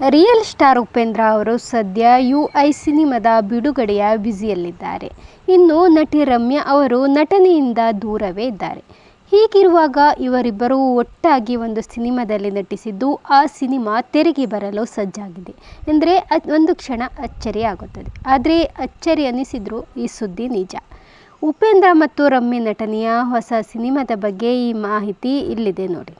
Real star Upendra ಅವರು ಸದ್ಯ you I ಸಿನಿಮಾದ ಬಿಡುಗಡೆಯ ಬ್ಯುಸಿಯಲ್ಲಿದ್ದಾರೆ. ಇನ್ನು ನಟಿ ರಮ್ಯಾ ಅವರು ನಟನೆಯಿಂದ ದೂರವೇ ಇದ್ದಾರೆ. ಹೀಗಿರುವಾಗ ಇವರಿಬ್ಬರು ಒಟ್ಟಾಗಿ ಒಂದು ಸಿನಿಮಾದಲ್ಲಿ ನಟಿಸಿದ್ದು ಆ ಸಿನಿಮಾ ತೆರೆಗೆ ಬರಲು ಸಜ್ಜಾಗಿದೆ ಎಂದರೆ ಒಂದು ಕ್ಷಣ ಅಚ್ಚರಿ ಆಗುತ್ತದೆ. ಆದರೆ ಅಚ್ಚರಿ ಅನಿಸಿದ್ರು ಈ ಸುದ್ದಿ ನಿಜ. ಉಪೇಂದ್ರ ಮತ್ತು ರಮ್ಯ ನಟನೆಯ ಹೊಸ ಸಿನಿಮಾದ ಬಗ್ಗೆ ಈ ಮಾಹಿತಿ ಇಲ್ಲಿದೆ ನೋಡಿ.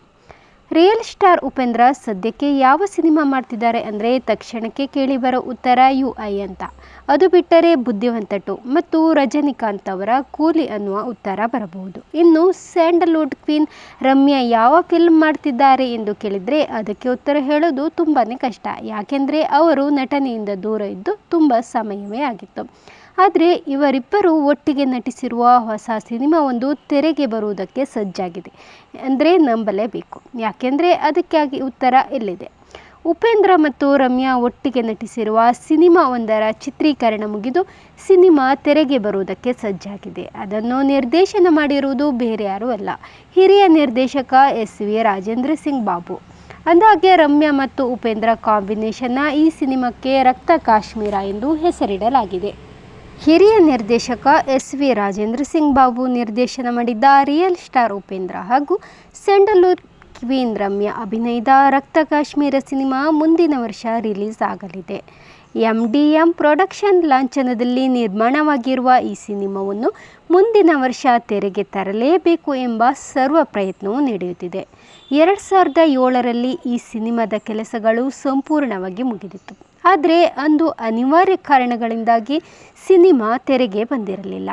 ರಿಯಲ್ ಸ್ಟಾರ್ ಉಪೇಂದ್ರ ಸದ್ಯಕ್ಕೆ ಯಾವ ಸಿನಿಮಾ ಮಾಡ್ತಿದ್ದಾರೆ ಅಂದರೆ ತಕ್ಷಣಕ್ಕೆ ಕೇಳಿಬರೋ ಉತ್ತರ ಯು ಐ ಅಂತ. ಅದು ಬಿಟ್ಟರೆ ಬುದ್ಧಿವಂತ ಟು ಮತ್ತು ರಜನಿಕಾಂತ್ ಅವರ ಕೂಲಿ ಅನ್ನುವ ಉತ್ತರ ಬರಬಹುದು. ಇನ್ನು ಸ್ಯಾಂಡಲ್ವುಡ್ ಕ್ವೀನ್ ರಮ್ಯಾ ಯಾವ ಫಿಲ್ಮ್ ಮಾಡ್ತಿದ್ದಾರೆ ಎಂದು ಕೇಳಿದರೆ ಅದಕ್ಕೆ ಉತ್ತರ ಹೇಳೋದು ತುಂಬಾ ಕಷ್ಟ. ಯಾಕೆಂದರೆ ಅವರು ನಟನೆಯಿಂದ ದೂರ ಇದ್ದು ತುಂಬ ಸಮಯವೇ ಆಗಿತ್ತು. ಆದರೆ ಇವರಿಬ್ಬರು ಒಟ್ಟಿಗೆ ನಟಿಸಿರುವ ಹೊಸ ಸಿನಿಮಾ ಒಂದು ತೆರೆಗೆ ಬರುವುದಕ್ಕೆ ಸಜ್ಜಾಗಿದೆ ಅಂದರೆ ನಂಬಲೇಬೇಕು. ಯಾಕೆಂದರೆ ಅದಕ್ಕಾಗಿ ಉತ್ತರ ಎಲ್ಲಿದೆ? ಉಪೇಂದ್ರ ಮತ್ತು ರಮ್ಯಾ ಒಟ್ಟಿಗೆ ನಟಿಸಿರುವ ಸಿನಿಮಾ ಒಂದರ ಚಿತ್ರೀಕರಣ ಮುಗಿದು ಸಿನಿಮಾ ತೆರೆಗೆ ಬರುವುದಕ್ಕೆ ಸಜ್ಜಾಗಿದೆ. ಅದನ್ನು ನಿರ್ದೇಶನ ಮಾಡಿರುವುದು ಬೇರೆ ಯಾರೂ ಅಲ್ಲ. ಹಿರಿಯ ನಿರ್ದೇಶಕ ಎಸ್ ವಿ ರಾಜೇಂದ್ರ ಸಿಂಗ್ ಬಾಬು. ಅಂದಾಗೆ ರಮ್ಯಾ ಮತ್ತು ಉಪೇಂದ್ರ ಕಾಂಬಿನೇಷನ್ನ ಈ ಸಿನಿಮಾಕ್ಕೆ ರಕ್ತ ಕಾಶ್ಮೀರ ಎಂದು ಹೆಸರಿಡಲಾಗಿದೆ. ಹಿರಿಯ ನಿರ್ದೇಶಕ ಎಸ್ ವಿ ರಾಜೇಂದ್ರ ಸಿಂಗ್ ಬಾಬು ನಿರ್ದೇಶನ ಮಾಡಿದ್ದ ರಿಯಲ್ ಸ್ಟಾರ್ ಉಪೇಂದ್ರ ಹಾಗೂ ಸ್ಯಾಂಡಲ್ವುಡ್ ಕ್ವೀನ್ ರಮ್ಯ ಅಭಿನಯದ ರಕ್ತ ಕಾಶ್ಮೀರ ಸಿನಿಮಾ ಮುಂದಿನ ವರ್ಷ ರಿಲೀಸ್ ಆಗಲಿದೆ. ಎಂ ಡಿ ಎಂ ಪ್ರೊಡಕ್ಷನ್ ಲಾಂಛನದಲ್ಲಿ ನಿರ್ಮಾಣವಾಗಿರುವ ಈ ಸಿನಿಮಾವನ್ನು ಮುಂದಿನ ವರ್ಷ ತೆರೆಗೆ ತರಲೇಬೇಕು ಎಂಬ ಸರ್ವ ಪ್ರಯತ್ನವೂ ನಡೆಯುತ್ತಿದೆ. ಎರಡು ಸಾವಿರದ ಏಳರಲ್ಲಿ ಈ ಸಿನಿಮಾದ ಕೆಲಸಗಳು ಸಂಪೂರ್ಣವಾಗಿ ಮುಗಿದಿತ್ತು. ಆದರೆ ಅಂದು ಅನಿವಾರ್ಯ ಕಾರಣಗಳಿಂದಾಗಿ ಸಿನಿಮಾ ತೆರೆಗೆ ಬಂದಿರಲಿಲ್ಲ.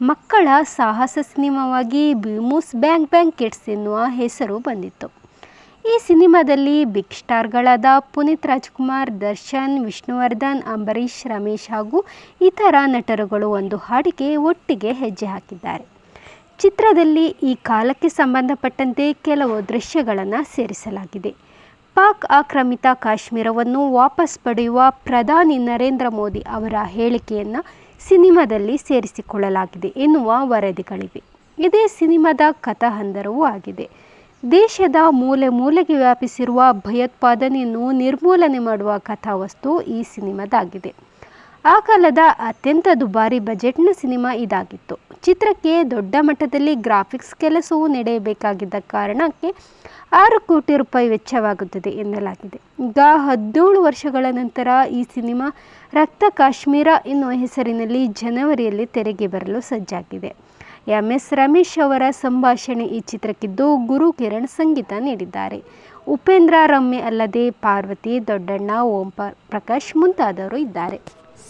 ಮಕ್ಕಳ ಸಾಹಸ ಸಿನಿಮಾವಾಗಿ ಭೀಮೂಸ್ ಬ್ಯಾಂಕ್ ಬ್ಯಾಂಕ್ ಕಿಡ್ಸ್ ಎನ್ನುವ ಹೆಸರು ಬಂದಿತ್ತು. ಈ ಸಿನಿಮಾದಲ್ಲಿ ಬಿಗ್ ಸ್ಟಾರ್ಗಳಾದ ಪುನೀತ್ ರಾಜ್ಕುಮಾರ್, ದರ್ಶನ್, ವಿಷ್ಣುವರ್ಧನ್, ಅಂಬರೀಷ್, ರಮೇಶ್ ಹಾಗೂ ಇತರ ನಟರುಗಳು ಒಂದು ಹಾಡಿಗೆ ಒಟ್ಟಿಗೆ ಹೆಜ್ಜೆ ಹಾಕಿದ್ದಾರೆ. ಚಿತ್ರದಲ್ಲಿ ಈ ಕಾಲಕ್ಕೆ ಸಂಬಂಧಪಟ್ಟಂತೆ ಕೆಲವು ದೃಶ್ಯಗಳನ್ನು ಸೇರಿಸಲಾಗಿದೆ. ಪಾಕ್ ಆಕ್ರಮಿತ ಕಾಶ್ಮೀರವನ್ನು ವಾಪಸ್ ಪಡೆಯುವ ಪ್ರಧಾನಿ ನರೇಂದ್ರ ಮೋದಿ ಅವರ ಹೇಳಿಕೆಯನ್ನು ಸಿನಿಮಾದಲ್ಲಿ ಸೇರಿಸಿಕೊಳ್ಳಲಾಗಿದೆ ಎನ್ನುವ ವರದಿಗಳಿವೆ. ಇದೇ ಸಿನಿಮಾದ ಕಥಾಹಂದರವೂ ಆಗಿದೆ. ದೇಶದ ಮೂಲೆ ಮೂಲೆಗೆ ವ್ಯಾಪಿಸಿರುವ ಭಯೋತ್ಪಾದನೆಯನ್ನು ನಿರ್ಮೂಲನೆ ಮಾಡುವ ಕಥಾವಸ್ತು ಈ ಸಿನಿಮಾದಾಗಿದೆ. ಆ ಕಾಲದ ಅತ್ಯಂತ ದುಬಾರಿ ಬಜೆಟ್ನ ಸಿನಿಮಾ ಇದಾಗಿತ್ತು. ಚಿತ್ರಕ್ಕೆ ದೊಡ್ಡ ಮಟ್ಟದಲ್ಲಿ ಗ್ರಾಫಿಕ್ಸ್ ಕೆಲಸವು ನಡೆಯಬೇಕಾಗಿದ್ದ ಕಾರಣಕ್ಕೆ ಆರು ಕೋಟಿ ರೂಪಾಯಿ ವೆಚ್ಚವಾಗುತ್ತದೆ ಎನ್ನಲಾಗಿದೆ. ಈಗ ಹದಿನೇಳು ವರ್ಷಗಳ ನಂತರ ಈ ಸಿನಿಮಾ ರಕ್ತ ಕಾಶ್ಮೀರ ಎನ್ನುವ ಹೆಸರಿನಲ್ಲಿ ಜನವರಿಯಲ್ಲಿ ತೆರೆಗೆ ಬರಲು ಸಜ್ಜಾಗಿದೆ. ಎಂ ಎಸ್ ರಮೇಶ್ ಅವರ ಸಂಭಾಷಣೆ ಈ ಚಿತ್ರಕ್ಕಿದ್ದು ಗುರು ಕಿರಣ್ ಸಂಗೀತ ನೀಡಿದ್ದಾರೆ. ಉಪೇಂದ್ರ ರಮ್ಯ ಅಲ್ಲದೆ ಪಾರ್ವತಿ ದೊಡ್ಡಣ್ಣ ಓಂ ಪ್ರಕಾಶ್ ಮುಂತಾದವರು ಇದ್ದಾರೆ.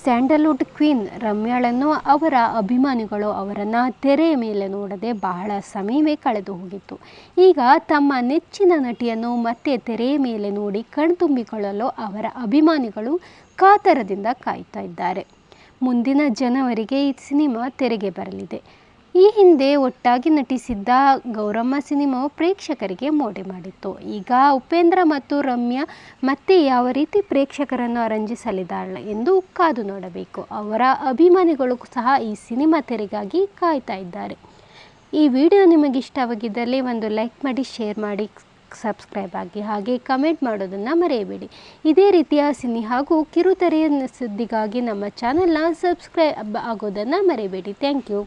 ಸ್ಯಾಂಡಲ್ವುಡ್ ಕ್ವೀನ್ ರಮ್ಯಾಳನ್ನು ಅವರ ಅಭಿಮಾನಿಗಳು ಅವರನ್ನು ತೆರೆಯ ಮೇಲೆ ನೋಡದೆ ಬಹಳ ಸಮಯವೇ ಕಳೆದು ಹೋಗಿತ್ತು. ಈಗ ತಮ್ಮ ನೆಚ್ಚಿನ ನಟಿಯನ್ನು ಮತ್ತೆ ತೆರೆಯ ಮೇಲೆ ನೋಡಿ ಕಣ್ತುಂಬಿಕೊಳ್ಳಲು ಅವರ ಅಭಿಮಾನಿಗಳು ಕಾತರದಿಂದ ಕಾಯ್ತಾ ಇದ್ದಾರೆ. ಮುಂದಿನ ಜನವರಿಗೆ ಈ ಸಿನಿಮಾ ತೆರೆಗೆ ಬರಲಿದೆ. ಈ ಹಿಂದೆ ಒಟ್ಟಾಗಿ ನಟಿಸಿದ್ದ ಗೌರಮ್ಮ ಸಿನಿಮಾವು ಪ್ರೇಕ್ಷಕರಿಗೆ ಮೋಡಿ ಮಾಡಿತ್ತು. ಈಗ ಉಪೇಂದ್ರ ಮತ್ತು ರಮ್ಯಾ ಮತ್ತೆ ಯಾವ ರೀತಿ ಪ್ರೇಕ್ಷಕರನ್ನು ಅರಂಜಿಸಲಿದ್ದಾಳೆ ಎಂದು ಕಾದು ನೋಡಬೇಕು. ಅವರ ಅಭಿಮಾನಿಗಳು ಸಹ ಈ ಸಿನಿಮಾ ತೆರೆಗಾಗಿ ಕಾಯ್ತಾ ಇದ್ದಾರೆ. ಈ ವಿಡಿಯೋ ನಿಮಗೆ ಇಷ್ಟವಾಗಿದ್ದಲ್ಲಿ ಒಂದು ಲೈಕ್ ಮಾಡಿ, ಶೇರ್ ಮಾಡಿ, ಸಬ್ಸ್ಕ್ರೈಬ್ ಆಗಿ ಹಾಗೆ ಕಮೆಂಟ್ ಮಾಡೋದನ್ನು ಮರೆಯಬೇಡಿ. ಇದೇ ರೀತಿಯ ಸಿನಿ ಹಾಗೂ ಕಿರುತೆರೆಯ ಸುದ್ದಿಗಾಗಿ ನಮ್ಮ ಚಾನಲ್ನ ಸಬ್ಸ್ಕ್ರೈಬ್ ಆಗೋದನ್ನು ಮರೆಯಬೇಡಿ. Thank you.